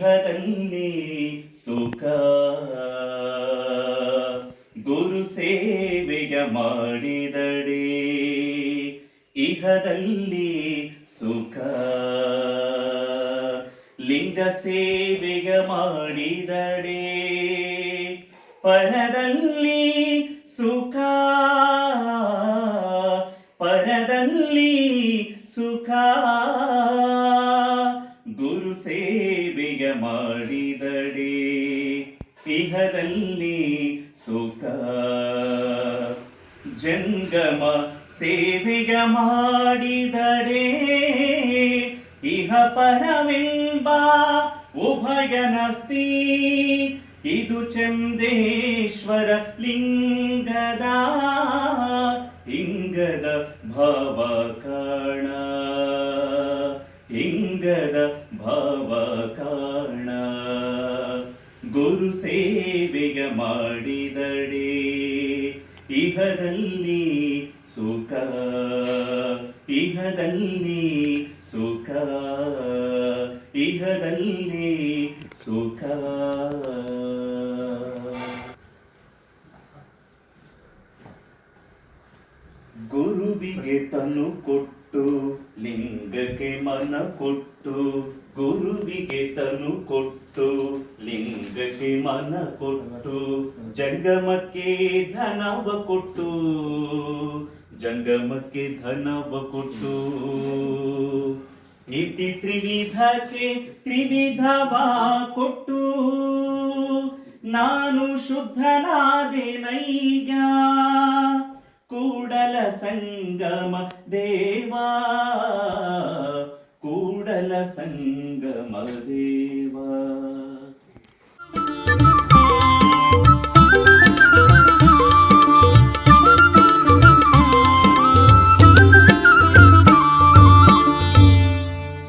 ಇಹದಲ್ಲಿ ಸುಖ. ಗುರು ಸೇವೆಯ ಮಾಡಿದಡೆ ಇಹದಲ್ಲಿ ಸುಖ. ಲಿಂಗ ಸೇವೆಯ ಮಾಡಿದಡೆ ಪರದಲ್ಲಿ ಮಾಡಿದಡೆ ಇಹದಲ್ಲಿ ಸುಖ. ಜಂಗಮ ಸೇವಿಗ ಮಾಡಿದಡೆ ಇಹ ಪರವೆಂಬ ಉಭಯನಸ್ತಿ. ಇದು ಚಂದೇಶ್ವರ ಲಿಂಗದ ಇಂಗದ ಭವ ಕಾಣ ಹಿಂಗದ ಸೇವೆಯ ಮಾಡಿದಡೆ ಇಹದಲ್ಲಿ ಸುಖ ಇಹದಲ್ಲಿ ಸುಖ ಇಹದಲ್ಲಿ ಸುಖ. ಗುರುವಿಗೆ ತನು ಕೊಟ್ಟು ಲಿಂಗಕ್ಕೆ ಮನ ಕೊಟ್ಟು ಗುರುವಿಗೆ ತನು ಕೊಟ್ಟು, ಲಿಂಗಕ್ಕೆ ಮನ ಕೊಟ್ಟು, ಜಂಗಮಕ್ಕೆ ಧನವ ಕೊಟ್ಟು, ಜಂಗಮಕ್ಕೆ ಧನವ ಕೊಟ್ಟು. ನೀತಿ ತ್ರಿವಿಧಕ್ಕೆ ತ್ರಿವಿಧವ ಕೊಟ್ಟು, ನಾನು ಶುದ್ಧನಾದೆನೈಗ ಕೂಡಲ ಸಂಗಮ ದೇವಾ ಕೂಡಲ ಸಂಗಮ ದೇವಾ